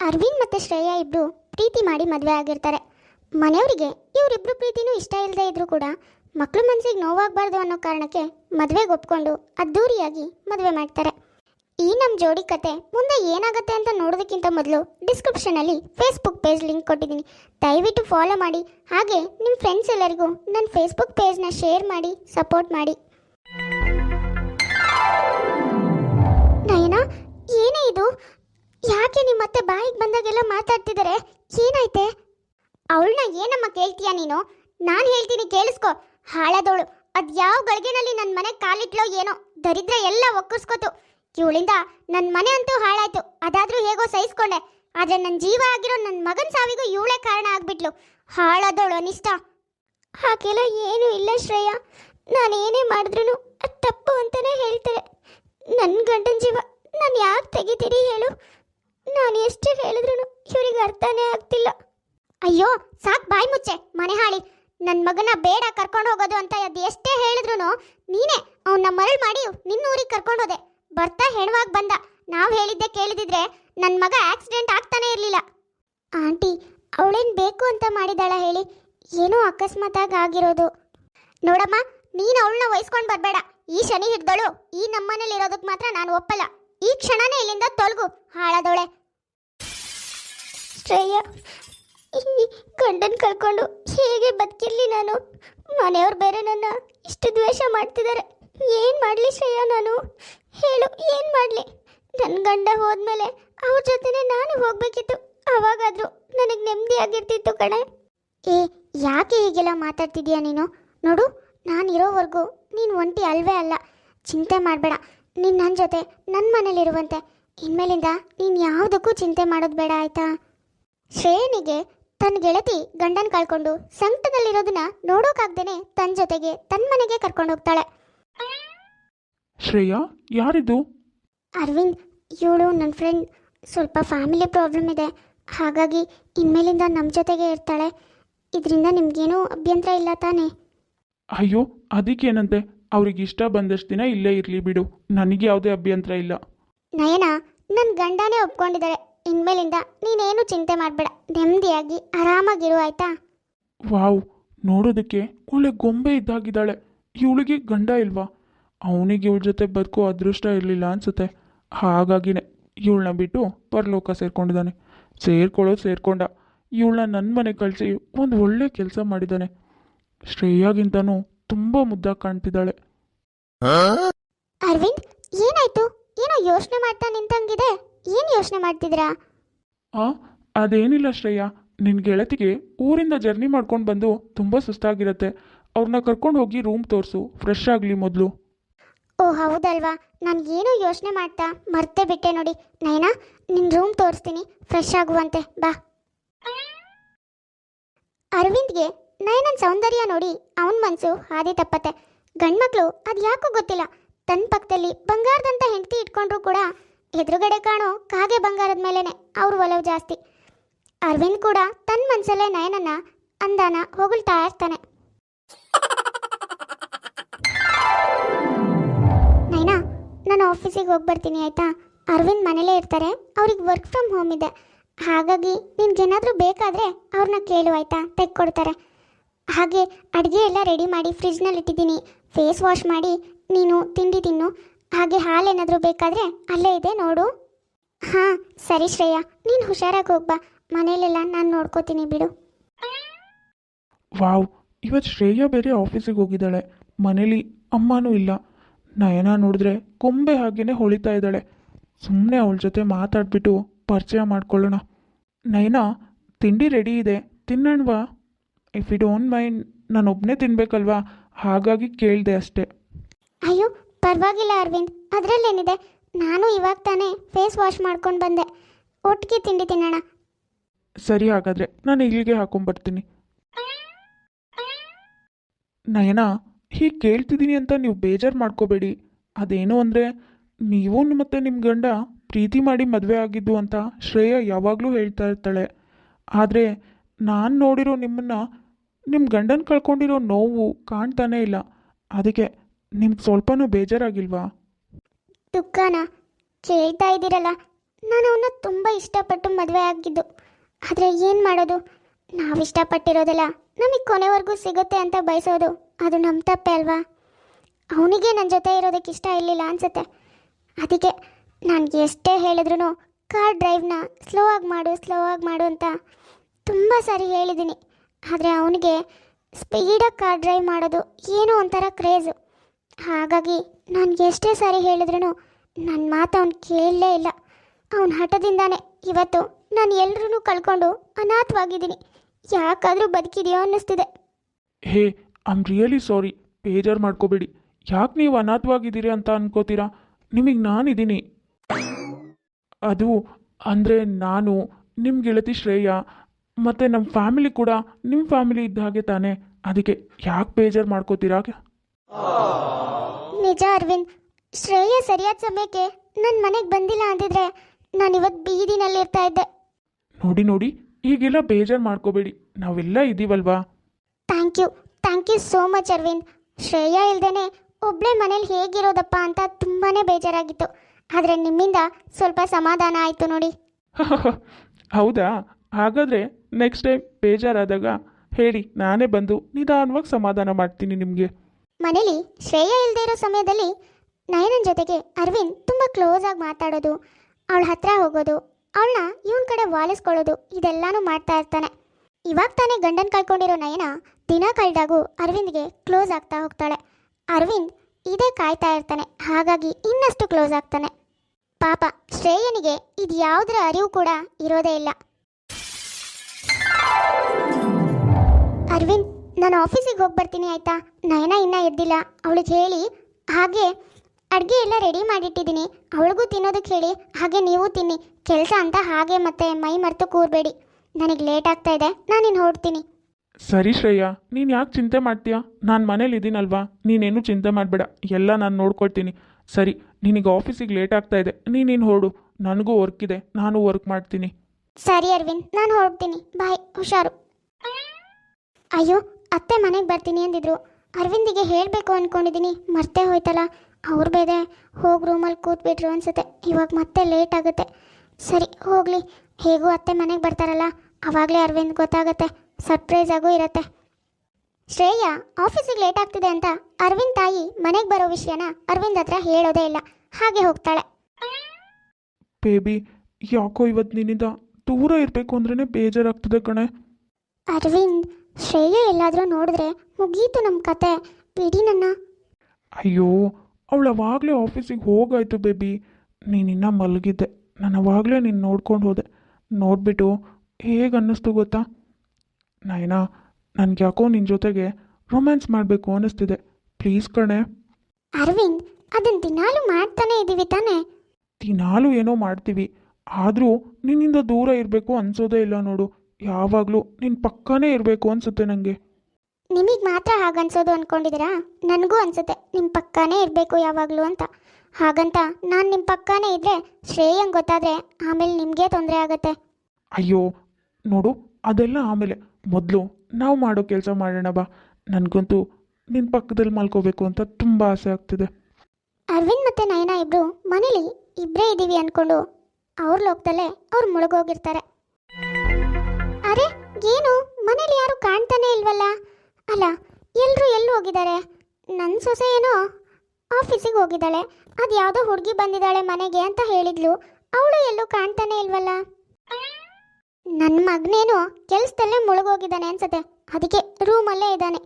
ಅರವಿಂದ್ ಮತ್ತು ಶ್ರೇಯಾ ಇಬ್ಬರು ಪ್ರೀತಿ ಮಾಡಿ ಮದುವೆ ಆಗಿರ್ತಾರೆ. ಮನೆಯವರಿಗೆ ಇವರಿಬ್ಬರು ಪ್ರೀತಿನೂ ಇಷ್ಟ ಇಲ್ಲದೆ ಇದ್ದರೂ ಕೂಡ ಮಕ್ಕಳು ಮನಸ್ಸಿಗೆ ನೋವಾಗಬಾರ್ದು ಅನ್ನೋ ಕಾರಣಕ್ಕೆ ಮದುವೆಗೆ ಒಪ್ಕೊಂಡು ಅದ್ದೂರಿಯಾಗಿ ಮದುವೆ ಮಾಡ್ತಾರೆ. ಈ ನಮ್ಮ ಜೋಡಿ ಕತೆ ಮುಂದೆ ಏನಾಗುತ್ತೆ ಅಂತ ನೋಡೋದಕ್ಕಿಂತ ಮೊದಲು ಡಿಸ್ಕ್ರಿಪ್ಷನಲ್ಲಿ ಫೇಸ್ಬುಕ್ ಪೇಜ್ ಲಿಂಕ್ ಕೊಟ್ಟಿದ್ದೀನಿ. ದಯವಿಟ್ಟು ಫಾಲೋ ಮಾಡಿ, ಹಾಗೆ ನಿಮ್ಮ ಫ್ರೆಂಡ್ಸ್ ಎಲ್ಲರಿಗೂ ನನ್ನ ಫೇಸ್ಬುಕ್ ಪೇಜ್ನ ಶೇರ್ ಮಾಡಿ, ಸಪೋರ್ಟ್ ಮಾಡಿ. ನಯನ, ಏನೇ ಇದು? ಯಾಕೆ ನಿಮ್ಮ ಮತ್ತೆ ಬಾಯಿಗೆ ಬಂದಾಗೆಲ್ಲ ಮಾತಾಡ್ತಿದ್ದಾರೆ ಏನಾಯ್ತೆ? ಅವಳನ್ನ ಏನಮ್ಮ ಕೇಳ್ತೀಯ ನೀನು? ನಾನು ಹೇಳ್ತೀನಿ ಕೇಳಿಸ್ಕೊ. ಹಾಳದವಳು ಅದು ಯಾವ ಗಳಿಗೆನಲ್ಲಿ ನನ್ನ ಮನೆ ಕಾಲಿಟ್ಲೋ ಏನೋ. ದರಿದ್ರ ಎಲ್ಲ ಒಕ್ಕಿಸ್ಕೊತು. ಇವಳಿಂದ ನನ್ನ ಮನೆ ಅಂತೂ ಹಾಳಾಯ್ತು. ಅದಾದರೂ ಹೇಗೋ ಸಹಿಸ್ಕೊಂಡೆ. ಆದರೆ ನನ್ನ ಜೀವ ಆಗಿರೋ ನನ್ನ ಮಗನ ಸಾವಿಗೂ ಇವಳೇ ಕಾರಣ ಆಗ್ಬಿಟ್ಲು. ಹಾಳಾದವಳು ಅನಿಷ್ಟ. ಹಾಗೆಲ್ಲ ಏನೂ ಇಲ್ಲ ಶ್ರೇಯ. ನಾನು ಏನೇ ಮಾಡಿದ್ರು ತಪ್ಪು ಅಂತಾನೆ ಹೇಳ್ತಾರೆ. ನನ್ನ ಗಂಡನ ಜೀವ ನಾನು ಯಾಕೆ ತೆಗಿತೀರಿ ಹೇಳು? ನಾನು ಎಷ್ಟೇ ಹೇಳಿದ್ರು ಇವರಿಗೆ ಅರ್ಥನೇ ಆಗ್ತಿಲ್ಲ. ಅಯ್ಯೋ, ಸಾಕ್ ಬಾಯಿ ಮುಚ್ಚೆ, ಮನೆ ಹಾಳಿ. ನನ್ನ ಮಗನ ಬೇಡ ಕರ್ಕೊಂಡು ಹೋಗೋದು ಅಂತ ಅದು ಎಷ್ಟೇ ಹೇಳಿದ್ರು ನೀನೇ ಅವನ್ನ ಮರಳು ಮಾಡಿ ನಿನ್ನ ಊರಿಗೆ ಕರ್ಕೊಂಡು ಹೋದೆ. ಬರ್ತಾ ಹೆಣವಾಗಿ ಬಂದ. ನಾವು ಹೇಳಿದ್ದೆ ಕೇಳಿದಿದ್ರೆ ನನ್ನ ಮಗ ಆಕ್ಸಿಡೆಂಟ್ ಆಗ್ತಾನೆ ಇರಲಿಲ್ಲ. ಆಂಟಿ, ಅವಳೇನು ಬೇಕು ಅಂತ ಮಾಡಿದಾಳ ಹೇಳಿ. ಏನೋ ಅಕಸ್ಮಾತಾಗಿ ಆಗಿರೋದು. ನೋಡಮ್ಮ, ನೀನು ಅವಳನ್ನ ವಹಿಸ್ಕೊಂಡು ಬರಬೇಡ. ಈ ಶನಿ ಹಿಡ್ದಳು, ಈ ನಮ್ಮನೇಲಿ ಇರೋದಕ್ಕೆ ಮಾತ್ರ ನಾನು ಒಪ್ಪಲ್ಲ. ಈ ಕ್ಷಣನೇ ಇಲ್ಲಿಂದ ತೊಲಗು, ಹಾಳಾದವಳೆ. ಶ್ರೇಯ. ಈ ಗಂಡನ್ ಕಳ್ಕೊಂಡು ಹೇಗೆ ಬದುಕಿರ್ಲಿ ನಾನು? ಮನೆಯವ್ರು ಬೇರೆ ನನ್ನ ಇಷ್ಟು ದ್ವೇಷ ಮಾಡ್ತಿದ್ದಾರೆ ಏನು ಮಾಡಲಿ ಶ್ರೇಯ ನಾನು? ಹೇಳು, ಏನು ಮಾಡಲಿ? ನನ್ನ ಗಂಡ ಹೋದ್ಮೇಲೆ ಅವ್ರ ಜೊತೆನೆ ನಾನು ಹೋಗ್ಬೇಕಿತ್ತು. ಅವಾಗಾದ್ರೂ ನನಗೆ ನೆಮ್ಮದಿಯಾಗಿರ್ತಿತ್ತು ಕಣೆ. ಏ, ಯಾಕೆ ಹೀಗೆಲ್ಲ ಮಾತಾಡ್ತಿದ್ಯಾ ನೀನು? ನೋಡು ನಾನು ಇರೋವರೆಗೂ ನೀನು ಒಂಟಿ ಅಲ್ವೇ ಅಲ್ಲ. ಚಿಂತೆ ಮಾಡಬೇಡ. ನೀನು ನನ್ನ ಜೊತೆ ನನ್ನ ಮನೇಲಿರುವಂತೆ. ಇನ್ಮೇಲಿಂದ ನೀನು ಯಾವುದಕ್ಕೂ ಚಿಂತೆ ಮಾಡೋದು ಬೇಡ, ಆಯ್ತಾ? ಶ್ರೇಯನಿಗೆ ತನ್ನ ಗೆಳತಿ ಗಂಡನ್ ಕಳ್ಕೊಂಡು ಸಂಕಟದಲ್ಲಿರೋದನ್ನ ನೋಡೋಕಾಗ್ದೇನೆ ತನ್ನ ಜೊತೆಗೆ ತನ್ನ ಮನೆಗೆ ಕರ್ಕೊಂಡು ಹೋಗ್ತಾಳೆ. ಶ್ರೇಯಾ ಯಾರಿದು? ಅರವಿಂದ್ ಇವಳು ನನ್ನ ಫ್ರೆಂಡ್ ಸ್ವಲ್ಪ ಫ್ಯಾಮಿಲಿ ಪ್ರಾಬ್ಲಮ್ ಇದೆ. ಹಾಗಾಗಿ ಇನ್ಮೇಲಿಂದ ನಮ್ಮ ಜೊತೆಗೆ ಇರ್ತಾಳೆ. ಇದರಿಂದ ನಿಮ್ಗೇನೂ ಅಭ್ಯಂತರ ಇಲ್ಲ ತಾನೇ? ಅಯ್ಯೋ ಅದಕ್ಕೇನಂತೆ ಅವ್ರಿಗೆ ಇಷ್ಟ ಬಂದಷ್ಟು ದಿನ ಇಲ್ಲೇ ಇರಲಿ ಬಿಡು. ನನಗೆ ಯಾವುದೇ ಅಭ್ಯಂತರ ಇಲ್ಲ. ನಯನ ನನ್ನ ಗಂಡನೇ ಒಪ್ಕೊಂಡಿದ್ದಾರೆ ಇನ್ಮೇಲಿಂದ ನೀನೇನು ಚಿಂತೆ ಮಾಡಬೇಡ. ನೆಮ್ಮದಿಯಾಗಿ ಆರಾಮಾಗಿರು ಆಯ್ತಾ? ವಾವ್ ನೋಡೋದಕ್ಕೆ ಒಳ್ಳೆ ಗೊಂಬೆ ಇದ್ದಾಗಿದ್ದಾಳೆ. ಇವಳಿಗೆ ಗಂಡ ಇಲ್ವಾ? ಅವನಿಗೆ ಇವಳ ಜೊತೆ ಬದುಕೋ ಅದೃಷ್ಟ ಇರಲಿಲ್ಲ ಅನ್ಸುತ್ತೆ. ಹಾಗಾಗಿನೇ ಇವಳನ್ನ ಬಿಟ್ಟು ಪರಲೋಕ ಸೇರ್ಕೊಂಡಿದ್ದಾನೆ. ಸೇರ್ಕೊಳ್ಳೋದು ಸೇರ್ಕೊಂಡ. ಇವಳನ್ನ ನನ್ನ ಮನೆ ಕಳಿಸಿ ಒಂದು ಒಳ್ಳೆ ಕೆಲಸ ಮಾಡಿದ್ದಾನೆ. ಶ್ರೇಯಾಗಿಂತನೂ ತುಂಬ ಮುದ್ದಾಗಿ ಕಾಣ್ತಿದ್ದಾಳೆ. ಅರವಿಂದ್ ಏನಾಯ್ತು? ಏನೋ ಯೋಚನೆ ಮಾಡ್ತಾ ನಿಂತಂಗಿದೆ. ಏನು ಯೋಚನೆ ಮಾಡ್ತಿದ್ದೀರಾ ಆ ಅದೇನಿಲ್ಲ ಶ್ರೇಯ. ನಿನ್ನ ಗೆಳತಿಗೆ ಊರಿಂದ ಜರ್ನಿ ಮಾಡ್ಕೊಂಡು ಬಂದು ತುಂಬ ಸುಸ್ತಾಗಿರತ್ತೆ. ಅವ್ರನ್ನ ಕರ್ಕೊಂಡು ಹೋಗಿ ರೂಮ್ ತೋರಿಸು. ಫ್ರೆಶ್ ಆಗಲಿ ಮೊದಲು. ಓ ಹೌದಲ್ವಾ. ನಾನು ಏನು ಯೋಚನೆ ಮಾಡ್ತಾ ಮರ್ತೇ ಬಿಟ್ಟೆ ನೋಡಿ. ನಯನ ನಿನ್ನ ರೂಮ್ ತೋರಿಸ್ತೀನಿ. ಫ್ರೆಶ್ ಆಗುವಂತೆ. ಬಾ. ಅರವಿಂದ್ಗೆ ನಯನನ್ ಸೌಂದರ್ಯ ನೋಡಿ ಅವನ ಮನಸ್ಸು ಹಾದಿ ತಪ್ಪತ್ತೆ. ಗಂಡ್ಮಕ್ಳು ಅದು ಯಾಕೋ ಗೊತ್ತಿಲ್ಲ. ತನ್ನ ಪಕ್ಕದಲ್ಲಿ ಬಂಗಾರದಂತ ಹೆಂಡತಿ ಇಟ್ಕೊಂಡ್ರು ಕೂಡ ಎದುರುಗಡೆ ಕಾಣೋ ಕಾಗೆ ಬಂಗಾರದ ಮೇಲೇನೆ ಅವ್ರ ಒಲವು ಜಾಸ್ತಿ. ಅರವಿಂದ್ ಕೂಡ ತನ್ನ ಮನಸ್ಸಲ್ಲೇ ನಯನನ್ನ ಅಂದಾನ ಹೊಗಳ್ತಾ ಇರ್ತಾನೆ. ನಯನ, ನಾನು ಆಫೀಸಿಗೆ ಹೋಗಿ ಬರ್ತೀನಿ ಆಯ್ತಾ? ಅರವಿಂದ್ ಮನೇಲೇ ಇರ್ತಾರೆ, ಅವ್ರಿಗೆ ವರ್ಕ್ ಫ್ರಮ್ ಹೋಮ್ ಇದೆ. ಹಾಗಾಗಿ ನಿನ್ಗೇನಾದರೂ ಬೇಕಾದರೆ ಅವ್ರನ್ನ ಕೇಳು ಆಯ್ತಾ ತೆಕ್ಕೊಡ್ತಾರೆ ಹಾಗೆ ಅಡುಗೆ ಎಲ್ಲ ರೆಡಿ ಮಾಡಿ ಫ್ರಿಜ್ನಲ್ಲಿ ಇಟ್ಟಿದ್ದೀನಿ ಫೇಸ್ ವಾಶ್ ಮಾಡಿ, ನೀನು ತಿಂಡಿ ತಿನ್ನು. ಹಾಗೆ ಹಾಲೇನಾದರೂ ಬೇಕಾದರೆ ಅಲ್ಲೇ ಇದೆ ನೋಡು. ಹಾಂ ಸರಿ ಶ್ರೇಯಾ. ನೀನು ಹುಷಾರಾಗಿ ಹೋಗ್ಬಾ. ಮನೇಲೆಲ್ಲ ನಾನು ನೋಡ್ಕೋತೀನಿ ಬಿಡು. ವಾವ್ ಇವತ್ತು ಶ್ರೇಯಾ ಬೇರೆ ಆಫೀಸಿಗೆ ಹೋಗಿದ್ದಾಳೆ. ಮನೇಲಿ ಅಮ್ಮನೂ ಇಲ್ಲ. ನಯನ ನೋಡಿದ್ರೆ ಕೊಂಬೆ ಹಾಗೇನೆ ಹೊಳಿತಾ ಇದ್ದಾಳೆ. ಸುಮ್ಮನೆ ಅವಳ ಜೊತೆ ಮಾತಾಡ್ಬಿಟ್ಟು ಪರಿಚಯ ಮಾಡ್ಕೊಳ್ಳೋಣ. ನಯನ ತಿಂಡಿ ರೆಡಿ ಇದೆ. ತಿನ್ನೋಣವಾ? ಇಫ್ ಯು ಡೋಂಟ್ ಮೈಂಡ್ ನಾನು ಒಬ್ಬನೇ ತಿನ್ಬೇಕಲ್ವಾ? ಹಾಗಾಗಿ ಕೇಳಿದೆ ಅಷ್ಟೇ. ಅಯ್ಯೋ ಪರವಾಗಿಲ್ಲ ಅರವಿಂದ್. ಅದರಲ್ಲೇನಿದೆ? ನಾನು ಇವಾಗ ತಾನೇ ಫೇಸ್ ವಾಶ್ ಮಾಡ್ಕೊಂಡು ಬಂದೆ. ಒಟ್ಟಿಗೆ ತಿಂಡಿ ತಿನ್ನೋಣ. ಸರಿ ಹಾಗಾದರೆ, ನಾನು ಇಲ್ಲಿಗೆ ಹಾಕೊಂಡ್ಬರ್ತೀನಿ. ನಯನ, ಹೀಗೆ ಕೇಳ್ತಿದ್ದೀನಿ ಅಂತ ನೀವು ಬೇಜಾರು ಮಾಡ್ಕೋಬೇಡಿ. ಅದೇನು ಅಂದರೆ, ನೀವು ಮತ್ತು ನಿಮ್ಮ ಗಂಡ ಪ್ರೀತಿ ಮಾಡಿ ಮದುವೆ ಆಗಿದ್ದು ಅಂತ ಶ್ರೇಯ ಯಾವಾಗಲೂ ಹೇಳ್ತಾ ಇರ್ತಾಳೆ. ಆದರೆ, ನಾನು ನೋಡಿರೋ ನಿಮ್ಮನ್ನು ನಿಮ್ಮ ಗಂಡನ ಕಳ್ಕೊಂಡಿರೋ ನೋವು ಕಾಣ್ತಾನೇ ಇಲ್ಲ. ಅದಕ್ಕೆ ನಿಮ್ಗೆ ಸ್ವಲ್ಪನೂ ಬೇಜಾರಾಗಿಲ್ವಾ? ದುಃಖನ ಕೇಳ್ತಾ ಇದ್ದೀರಲ್ಲ, ನಾನು ಅವನ್ನ ತುಂಬ ಇಷ್ಟಪಟ್ಟು ಮದುವೆ ಆಗಿದ್ದು. ಆದರೆ ಏನು ಮಾಡೋದು? ನಾವು ಇಷ್ಟಪಟ್ಟಿರೋದಲ್ಲ ನಮಗೆ ಕೊನೆವರೆಗೂ ಸಿಗುತ್ತೆ ಅಂತ ಬಯಸೋದು, ಅದು ನಮ್ಮ ತಪ್ಪೆ ಅಲ್ವಾ? ಅವನಿಗೆ ನನ್ನ ಜೊತೆ ಇರೋದಕ್ಕೆ ಇಷ್ಟ ಇರಲಿಲ್ಲ ಅನ್ಸುತ್ತೆ. ಅದಕ್ಕೆ ನನಗೆ ಎಷ್ಟೇ ಹೇಳಿದ್ರು ಕಾರ್ ಡ್ರೈವ್ನ ಸ್ಲೋ ಆಗಿ ಮಾಡು, ಸ್ಲೋ ಆಗಿ ಮಾಡು ಅಂತ ತುಂಬ ಸಾರಿ ಹೇಳಿದ್ದೀನಿ. ಆದರೆ ಅವನಿಗೆ ಸ್ಪೀಡಾಗಿ ಕಾರ್ ಡ್ರೈವ್ ಮಾಡೋದು ಏನೋ ಒಂಥರ ಕ್ರೇಜು. ಹಾಗಾಗಿ ನನಗೆ ಎಷ್ಟೇ ಸಾರಿ ಹೇಳಿದ್ರೂ ನನ್ನ ಮಾತು ಅವ್ನು ಕೇಳಲೇ ಇಲ್ಲ. ಅವನ ಹಠದಿಂದಾನೆ ಇವತ್ತು ನಾನು ಎಲ್ಲರೂ ಕಳ್ಕೊಂಡು ಅನಾಥವಾಗಿದ್ದೀನಿ. ಯಾಕಾದರೂ ಬದುಕಿದೆಯೋ ಅನ್ನಿಸ್ತಿದೆ. ಹೇ ಐಮ್ ರಿಯಲಿ ಸಾರಿ ಬೇಜಾರು ಮಾಡ್ಕೋಬೇಡಿ. ಯಾಕೆ ನೀವು ಅನಾಥವಾಗಿದ್ದೀರಿ ಅಂತ ಅನ್ಕೋತೀರಾ? ನಿಮಗೆ ನಾನಿದ್ದೀನಿ. ಅದು ಅಂದರೆ ನಾನು ನಿಮ್ಮ ಗೆಳತಿ ಶ್ರೇಯ, ಮತ್ತು ನಮ್ಮ ಫ್ಯಾಮಿಲಿ ಕೂಡ ನಿಮ್ಮ ಫ್ಯಾಮಿಲಿ ಇದ್ದ ಹಾಗೆ ತಾನೇ. ಅದಕ್ಕೆ ಯಾಕೆ ಬೇಜಾರು ಮಾಡ್ಕೋತೀರಾ? ನಿಜ ಅರವಿಂದ್ ಶ್ರೇಯ ಸರಿಯಾದ ಸಮಯಕ್ಕೆ ನನ್ನ ಮನೆಗೆ ಬಂದಿಲ್ಲ ಅಂದಿದ್ರೆ ನಾನು ಇವತ್ತು ಬೀದಿನಲ್ಲಿ ಇರ್ತಾ ಇದ್ದೆ. ನೋಡಿ ನೋಡಿ ಈಗೆಲ್ಲ ಬೇಜಾರು ಮಾಡ್ಕೋಬೇಡಿ. ನಾವೆಲ್ಲ ಇದ್ದೀವಲ್ವಾ thank you thank you so much Aravind. Shreya ಇಲ್ದೇನೆ ಒಬ್ಳೆ ಮನೇಲಿ ಹೇಗಿರೋದಪ್ಪ ಅಂತ ತುಂಬಾನೇ ಬೇಜಾರಾಗಿತ್ತು. ಆದರೆ ನಿಮ್ಮಿಂದ ಸ್ವಲ್ಪ ಸಮಾಧಾನ ಆಯಿತು ನೋಡಿ. ಹೌದಾ? ಹಾಗಾದ್ರೆ ನೆಕ್ಸ್ಟ್ ಟೈಮ್ ಬೇಜಾರಾದಾಗ ಹೇಳಿ ನಾನೇ ಬಂದು ನಿಧಾನವಾಗಿ ಸಮಾಧಾನ ಮಾಡ್ತೀನಿ ನಿಮಗೆ. ಮನೇಲಿ ಶ್ರೇಯ ಇಲ್ಲದೆ ಇರೋ ಸಮಯದಲ್ಲಿ ನಯನನ್ ಜೊತೆಗೆ ಅರವಿಂದ್ ತುಂಬ ಕ್ಲೋಸ್ ಆಗಿ ಮಾತಾಡೋದು, ಅವಳ ಹತ್ರ ಹೋಗೋದು ಅವಳನ್ನ ಇವನ್ ಕಡೆ ವಾಲಿಸ್ಕೊಳ್ಳೋದು, ಇದೆಲ್ಲಾನು ಮಾಡ್ತಾ ಇರ್ತಾನೆ. ಇವಾಗ ತಾನೇ ಗಂಡನ್ ಕಳ್ಕೊಂಡಿರೋ ನಯನ ದಿನ ಕಳೆದಾಗೂ ಅರವಿಂದ್ಗೆ ಕ್ಲೋಸ್ ಆಗ್ತಾ ಹೋಗ್ತಾಳೆ. ಅರವಿಂದ್ ಇದೇ ಕಾಯ್ತಾ ಇರ್ತಾನೆ, ಹಾಗಾಗಿ ಇನ್ನಷ್ಟು ಕ್ಲೋಸ್ ಆಗ್ತಾನೆ. ಪಾಪ, ಶ್ರೇಯನಿಗೆ ಇದು ಯಾವುದರ ಅರಿವು ಕೂಡ ಇರೋದೇ ಇಲ್ಲ. ಅರವಿಂದ್ ನಾನು ಆಫೀಸಿಗೆ ಹೋಗಿ ಬರ್ತೀನಿ ಆಯ್ತಾ? ನಯನ ಇನ್ನೂ ಎದ್ದಿಲ್ಲ. ಅವಳಿಗೆ ಹೇಳಿ ಹಾಗೆ ಅಡುಗೆ ಎಲ್ಲ ರೆಡಿ ಮಾಡಿಟ್ಟಿದ್ದೀನಿ. ಅವಳಿಗೂ ತಿನ್ನೋದಕ್ಕೆ ಹೇಳಿ ಹಾಗೆ ನೀವು ತಿನ್ನಿ. ಕೆಲಸ ಅಂತ ಹಾಗೆ ಮತ್ತೆ ಮೈ ಮರೆತು ಕೂರಬೇಡಿ. ನನಗೆ ಲೇಟ್ ಆಗ್ತಾ ಇದೆ. ನಾನು ಇನ್ನು ಹೊಡ್ತೀನಿ ಸರಿ ಶ್ರೇಯ ನೀನು ಯಾಕೆ ಚಿಂತೆ ಮಾಡ್ತೀಯಾ? ನಾನು ಮನೇಲಿ ಇದ್ದೀನಲ್ವಾ ನೀನೇನು ಚಿಂತೆ ಮಾಡಬೇಡ. ಎಲ್ಲ ನಾನು ನೋಡ್ಕೊಳ್ತೀನಿ. ಸರಿ ನಿನಗೆ ಆಫೀಸಿಗೆ ಲೇಟ್ ಆಗ್ತಾ ಇದೆ. ನೀನೇನು ಹೊರಡು. ನನಗೂ ವರ್ಕ್ ಇದೆ. ನಾನು ವರ್ಕ್ ಮಾಡ್ತೀನಿ. ಸರಿ ಅರವಿಂದ್ ನಾನು ಹೊರಡ್ತೀನಿ. ಬಾಯ್ ಹುಷಾರು. ಅಯ್ಯೋ ಅತ್ತೆ ಮನೆಗೆ ಬರ್ತೀನಿ ಅಂದಿದ್ರು. ಅರವಿಂದಿಗೆ ಹೇಳಬೇಕು ಅಂದ್ಕೊಂಡಿದ್ದೀನಿ ಮರ್ತೇ ಹೋಯ್ತಲ್ಲ ಅವ್ರ ಬೇರೆ ಹೋಗಿ ರೂಮಲ್ಲಿ ಕೂತ್ಬಿಟ್ರು ಅನಿಸುತ್ತೆ. ಇವಾಗ ಮತ್ತೆ ಲೇಟ್ ಆಗುತ್ತೆ. ಸರಿ ಹೋಗಲಿ. ಹೇಗೂ ಅತ್ತೆ ಮನೆಗೆ ಬರ್ತಾರಲ್ಲ ಅವಾಗಲೇ ಅರವಿಂದ್ ಗೊತ್ತಾಗುತ್ತೆ. ಸರ್ಪ್ರೈಸ್ ಆಗೂ ಇರತ್ತೆ. ಶ್ರೇಯ ಆಫೀಸಿಗೆ ಲೇಟ್ ಆಗ್ತಿದೆ ಅಂತ ಅರವಿಂದ್ ತಾಯಿ ಮನೆಗೆ ಬರೋ ವಿಷಯನ ಅರವಿಂದ್ ಹತ್ರ ಹೇಳೋದೇ ಇಲ್ಲ. ಹಾಗೆ ಹೋಗ್ತಾಳೆ. ಬೇಬಿ ಯಾಕೋ ಇವತ್ತು ನಿನ್ನಿಂದ ದೂರ ಇರಬೇಕು ಅಂದ್ರೇ ಬೇಜಾರಾಗ್ತದೆ ಕಣೆ. ಅರವಿಂದ್ ಶ್ರೇಯ ಎಲ್ಲಾದರೂ ನೋಡಿದ್ರೆ ಮುಗೀತು ನಮ್ಮ ಕತೆ. ಬಿಡಿ ನನ್ನ. ಅಯ್ಯೋ ಅವಳು ಅವಾಗಲೇ ಆಫೀಸಿಗೆ ಹೋಗಾಯ್ತು ಬೇಬಿ ನೀನಿನ್ನ ಮಲಗಿದ್ದೆ. ನಾನು ಅವಾಗಲೇ ನೀನು ನೋಡ್ಕೊಂಡು ಹೋದೆ. ನೋಡಿಬಿಟ್ಟು ಹೇಗೆ ಅನ್ನಿಸ್ತು ಗೊತ್ತಾ? ನಾಯನಾ ನನಗೆ ಯಾಕೋ ನಿನ್ನ ಜೊತೆಗೆ ರೊಮ್ಯಾನ್ಸ್ ಮಾಡಬೇಕು ಅನ್ನಿಸ್ತಿದೆ. ಪ್ಲೀಸ್ ಕಣೆ. ಅರವಿಂದ್ ಅದನ್ನ ದಿನಾಲು ಮಾಡ್ತಾನೆ ಇದ್ದೀವಿ ತಾನೆ? ದಿನಾಲು ಏನೋ ಮಾಡ್ತೀವಿ. ಆದರೂ ನಿನ್ನಿಂದ ದೂರ ಇರಬೇಕು ಅನ್ಸೋದೇ ಇಲ್ಲ ನೋಡು. ಯಾವಾಗಲೂ ನಿನ್ ಪಕ್ಕನೇ ಇರಬೇಕು ಅನ್ಸುತ್ತೆ ನನಗೆ ನಿಮಗೆ ಮಾತ್ರ ಹಾಗನ್ಸೋದು ಅನ್ಕೊಂಡಿದ್ದೀರಾ? ನನಗೂ ಅನ್ಸುತ್ತೆ ನಿಮ್ಮ ಪಕ್ಕಾನೇ ಇರಬೇಕು ಯಾವಾಗಲೂ ಅಂತ. ಹಾಗಂತ ನಾನು ನಿಮ್ಮ ಪಕ್ಕಾನೇ ಇದ್ದರೆ ಶ್ರೇಯಂಗ್ ಗೊತ್ತಾದರೆ ಆಮೇಲೆ ನಿಮಗೆ ತೊಂದರೆ ಆಗುತ್ತೆ. ಅಯ್ಯೋ ನೋಡು ಅದೆಲ್ಲ ಆಮೇಲೆ. ಮೊದಲು ನಾವು ಮಾಡೋ ಕೆಲಸ ಮಾಡೋಣ ಬಾ. ನನಗಂತೂ ನಿನ್ ಪಕ್ಕದಲ್ಲಿ ಮಲ್ಕೋಬೇಕು ಅಂತ ತುಂಬ ಆಸೆ ಆಗ್ತಿದೆ. ಅರವಿಂದ್ ಮತ್ತು ನಯನ ಇಬ್ಬರು ಮನೇಲಿ ಇಬ್ಬರೇ ಇದ್ದೀವಿ ಅಂದ್ಕೊಂಡು ಅವ್ರ ಲೋಕದಲ್ಲೇ ಅವ್ರು ಮುಳುಗೋಗಿರ್ತಾರೆ. ಏನು? ಮನೇಲಿ ಯಾರು ಕಾಣ್ತಾನೆ ಇಲ್ವಲ್ಲ? ಅಲ್ಲ ಎಲ್ಲರೂ ಎಲ್ಲಿ ಹೋಗಿದ್ದಾರೆ? ನನ್ನ ಸೊಸೆ ಏನೋ ಆಫೀಸಿಗೆ ಹೋಗಿದ್ದಾಳೆ. ಅದು ಯಾವುದೋ ಹುಡುಗಿ ಬಂದಿದ್ದಾಳೆ ಮನೆಗೆ ಅಂತ ಹೇಳಿದ್ಲು. ಅವಳು ಎಲ್ಲೂ ಕಾಣ್ತಾನೆ ಇಲ್ವಲ್ಲ? ನನ್ನ ಮಗನೇನು ಕೆಲಸದಲ್ಲೇ ಮುಳುಗೋಗಿದ್ದಾನೆ ಅನ್ಸತ್ತೆ. ಅದಕ್ಕೆ ರೂಮಲ್ಲೇ ಇದ್ದಾನೆ.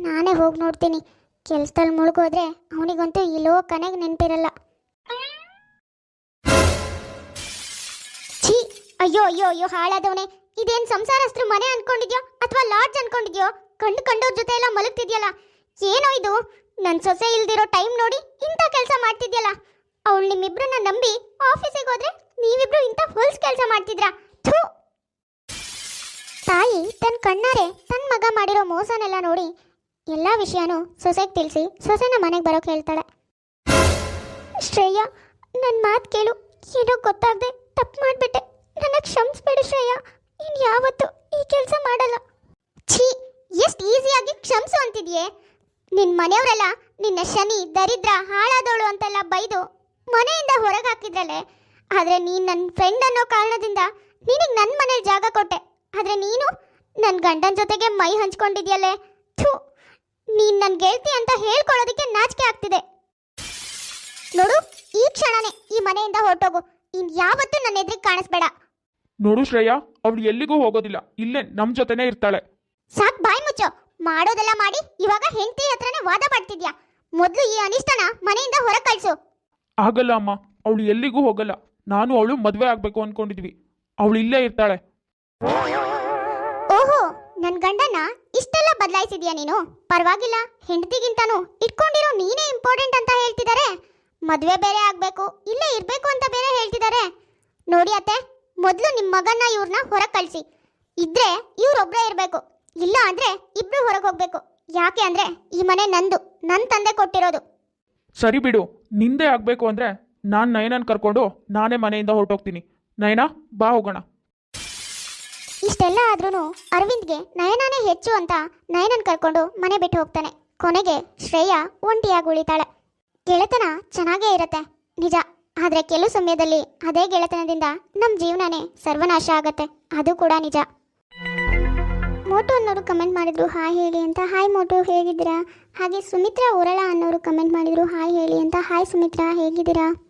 ನಾನೇ ಹೋಗಿ ನೋಡ್ತೀನಿ. ಕೆಲಸದಲ್ಲಿ ಮುಳುಗೋದ್ರೆ ಅವನಿಗಂತೂ ಈ ಕನೆಗೆ ನೆನಪಿರಲ್ಲ. ಛೀ, ಅಯ್ಯೋ ಅಯ್ಯೋ ಅಯ್ಯೋ, ಹಾಳಾದವನೇ. ಇದೇನ್ ಸಂಸಾರಸ್ತ್ರ ಮನೆ ಅನ್ಕೊಂಡಿದ್ಯೋ ಅಥವಾ ಲಾಡ್ಜ್ ಅನ್ಕೊಂಡಿದ್ಯೋ? ಕಂಡು ಕಂಡೋರ್ ಜೊತೆ ಎಲ್ಲ ಮಲಗ್ತಿದ್ಯಲ್ಲ? ಏನೋ ಇದು? ನನ್ನ ಸೊಸೆ ಇಲ್ದಿರೋ ಟೈಮ್ ನೋಡಿ ಇಂಥ ಕೆಲಸ ಮಾಡ್ತಿದ್ಯಲ್ಲ. ಅವಳು ನಿಮ್ಮಿಬ್ರನ್ನ ನಂಬಿ ಆಫೀಸಿಗೆ ಹೋದ್ರೆ ನೀವಿಬ್ರು ಇಂಥ ಹೊಲ್ಸ್ ಕೆಲಸ ಮಾಡ್ತಿದ್ರಾ? ಥೂ! ತಾಯಿ ತನ್ನ ಕಣ್ಣಾರೆ ತನ್ನ ಮಗ ಮಾಡಿರೋ ಮೋಸನೆಲ್ಲ ನೋಡಿ ಎಲ್ಲ ವಿಷಯನೂ ಸೊಸೆಗೆ ತಿಳಿಸಿ ಸೊಸೆನ ಮನೆಗೆ ಬರೋಕೆ ಹೇಳ್ತಾಳೆ. ಶ್ರೇಯ ನನ್ನ ಮಾತು ಕೇಳು. ಏನೋ ಗೊತ್ತಾಗದೆ ತಪ್ಪು ಮಾಡಿಬಿಟ್ಟೆ. ನನಗೆ ಕ್ಷಮಿಸ್ಬೇಡು ಶ್ರೇಯ. ನೀನು ಯಾವತ್ತೂ ಈ ಕೆಲಸ ಮಾಡಲ್ಲ. ಛೀ, ಎಷ್ಟು ಈಸಿಯಾಗಿ ಕ್ಷಮಿಸು ಅಂತಿದ್ಯೆ. ನಿನ್ನ ಮನೆಯವರೆಲ್ಲ ನಿನ್ನ ಶನಿ, ದರಿದ್ರ ಹಾಳಾದವಳು ಅಂತೆಲ್ಲ ಬೈದು ಮನೆಯಿಂದ ಹೊರಗೆ ಹಾಕಿದ್ರಲ್ಲೇ ಆದರೆ ನೀನು ನನ್ನ ಫ್ರೆಂಡ್ ಅನ್ನೋ ಕಾರಣದಿಂದ ನಿನಗೆ ನನ್ನ ಮನೇಲಿ ಜಾಗ ಕೊಟ್ಟೆ. ಆದರೆ ನೀನು ನನ್ನ ಗಂಡನ ಜೊತೆಗೆ ಮೈ ಹಂಚ್ಕೊಂಡಿದ್ಯಲ್ಲೇ. ಥೂ, ನೀನು ನನ್ನ ಗೆಳತಿ ಅಂತ ಹೇಳ್ಕೊಳ್ಳೋದಕ್ಕೆ ನಾಚಿಕೆ ಆಗ್ತಿದೆ. ನೋಡು, ಈ ಕ್ಷಣನೇ ಈ ಮನೆಯಿಂದ ಹೊರಟೋಗು. ಇನ್ ಯಾವತ್ತೂ ನನ್ನ ಎದುರಿಗೆ ಕಾಣಿಸ್ಬೇಡ. ನೋಡು ಶ್ರೇಯಾ ಅವ್ಳು ಎಲ್ಲಿಗೂ ಹೋಗೋದಿಲ್ಲ. ಇಲ್ಲೇ ನಮ್ಮ ಜೊತೆನೇ ಇರ್ತಾಳೆ. ಸಾಕ್ ಬಾಯ್ ಮುಚ್ಚೋ. ಮಾಡೋದೆಲ್ಲ ಮಾಡಿ ಇವಾಗ ಹೆಂಡತಿ ಹತ್ರನೇ ವಾದ ಪಡ್ತಿದ್ಯಾ ಮೊದಲು ಈ ಅನಿಷ್ಟನ ಮನೆಯಿಂದ ಹೊರ ಕಳ್ಸು. ಆಗಲ್ಲ ಅಮ್ಮ ಅವಳು ಎಲ್ಲಿಗೂ ಹೋಗಲ್ಲ. ನಾನು ಅವಳು ಮದುವೆ ಆಗ್ಬೇಕು ಅನ್ಕೊಂಡಿದ್ವಿ. ಅವಳು ಇಲ್ಲೇ ಇರ್ತಾಳೆ. ಓಹೋ ನನ್ ಗಂಡನ ಇಷ್ಟೆಲ್ಲ ಬದಲಾಯಿಸಿದ್ಯಾ ನೀನು? ಪರವಾಗಿಲ್ಲ ಹೆಂಡತಿಗಿಂತಾನು ಇಟ್ಕೊಂಡಿರೋ ನೀನೇ ಇಂಪಾರ್ಟೆಂಟ್ ಅಂತ ಹೇಳ್ತಿದ್ದಾರೆ ಮದುವೆ ಬೇರೆ ಆಗ್ಬೇಕು ಇಲ್ಲೇ ಇರ್ಬೇಕು ಅಂತ ಬೇರೆ ಹೇಳ್ತಿದ್ದಾರೆ ನೋಡಿ ಅತ್ತೆ ಮೊದಲು ನಿಮ್ಮ ಮಗನ್ನ ಇವ್ರನ್ನ ಹೊರಗೆ ಕಳಿಸಿ. ಇದ್ರೆ ಇವ್ರೊಬ್ಬರೇ ಇರಬೇಕು. ಇಲ್ಲ ಅಂದ್ರೆ ಇಬ್ಬರು ಹೊರಗೆ ಹೋಗ್ಬೇಕು. ಯಾಕೆ ಅಂದ್ರೆ ಈ ಮನೆ ನಂದು. ನನ್ನ ತಂದೆ ಕೊಟ್ಟಿರೋದು. ಸರಿ ಬಿಡು. ನಿಂದೆ ಆಗಬೇಕು ಅಂದರೆ ನಾನು ನಯನನ್ ಕರ್ಕೊಂಡು ನಾನೇ ಮನೆಯಿಂದ ಹೊರಟೋಗ್ತೀನಿ. ನಯನ ಬಾ ಹೋಗೋಣ. ಇಷ್ಟೆಲ್ಲ ಆದ್ರೂ ಅರವಿಂದ್ಗೆ ನಯನಾನೇ ಹೆಚ್ಚು ಅಂತ ನಯನನ್ ಕರ್ಕೊಂಡು ಮನೆ ಬಿಟ್ಟು ಹೋಗ್ತಾನೆ. ಕೊನೆಗೆ ಶ್ರೇಯಾ ಒಂಟಿಯಾಗಿ ಉಳಿತಾಳೆ. ಗೆಳೆತನ ಚೆನ್ನಾಗೇ ಇರತ್ತೆ. ನಿಜ. ಆದ್ರೆ ಕೆಲವು ಸಮಯದಲ್ಲಿ ಅದೇ ಗೆಳೆತನದಿಂದ ನಮ್ಮ ಜೀವನನೇ ಸರ್ವನಾಶ ಆಗತ್ತೆ. ಅದು ಕೂಡ ನಿಜ. ಮೋಟು ಅನ್ನೋರು ಕಮೆಂಟ್ ಮಾಡಿದ್ರು, ಹಾಯ್ ಹೇಳಿ ಅಂತ. ಹಾಯ್ ಮೋಟು, ಹೇಗಿದ್ದೀರಾ? ಹಾಗೆ ಸುಮಿತ್ರಾ ಉರಳ ಅನ್ನೋರು ಕಮೆಂಟ್ ಮಾಡಿದ್ರು, ಹಾಯ್ ಹೇಳಿ ಅಂತ. ಹಾಯ್ ಸುಮಿತ್ರಾ, ಹೇಗಿದ್ದೀರಾ?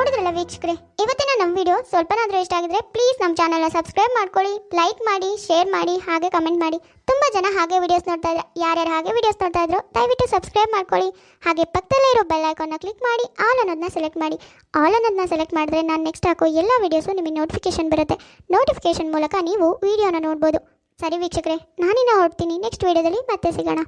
ನೋಡಿದ್ರಲ್ಲ ವೀಕ್ಷಕರೇ? ಇವತ್ತಿನ ನಮ್ಮ ವಿಡಿಯೋ ಸ್ವಲ್ಪನಾದರೂ ಇಷ್ಟ ಆಗಿದ್ರೆ ಪ್ಲೀಸ್ ನಮ್ಮ ಚಾನಲ್ನ ಸಬ್ಸ್ಕ್ರೈಬ್ ಮಾಡ್ಕೊಳ್ಳಿ ಲೈಕ್ ಮಾಡಿ ಶೇರ್ ಮಾಡಿ, ಹಾಗೆ ಕಮೆಂಟ್ ಮಾಡಿ. ತುಂಬ ಜನ ಹಾಗೆ ವಿಡಿಯೋಸ್ ನೋಡ್ತಾ ಇದ್ದಾರೆ ಯಾರ್ಯಾರು ಹಾಗೆ ವಿಡಿಯೋಸ್ ನೋಡ್ತಾ ಇದ್ರು, ದಯವಿಟ್ಟು ಸಬ್ಸ್ಕ್ರೈಬ್ ಮಾಡ್ಕೊಳ್ಳಿ. ಹಾಗೆ ಪಕ್ಕದಲ್ಲೇ ಇರೋ ಬೆಲ್ ಐಕಾನ್ನ ಕ್ಲಿಕ್ ಮಾಡಿ ಆಲ್ ಅನ್ನೋದನ್ನ ಸೆಲೆಕ್ಟ್ ಮಾಡಿ. ಆಲ್ ಅನ್ನೋದನ್ನ ಸೆಲೆಕ್ಟ್ ಮಾಡಿದ್ರೆ ನಾನು ನೆಕ್ಸ್ಟ್ ಹಾಕೋ ಎಲ್ಲ ವೀಡಿಯೋಸು ನಿಮಗೆ ನೋಟಿಫಿಕೇಶನ್ ಬರುತ್ತೆ. ನೋಟಿಫಿಕೇಶನ್ ಮೂಲಕ ನೀವು ವಿಡಿಯೋನ ನೋಡ್ಬೋದು. ಸರಿ ವೀಕ್ಷಕರೇ, ನಾನಿನ್ನ ಹೊರಡ್ತೀನಿ. ನೆಕ್ಸ್ಟ್ ವಿಡಿಯೋದಲ್ಲಿ ಮತ್ತೆ ಸಿಗೋಣ.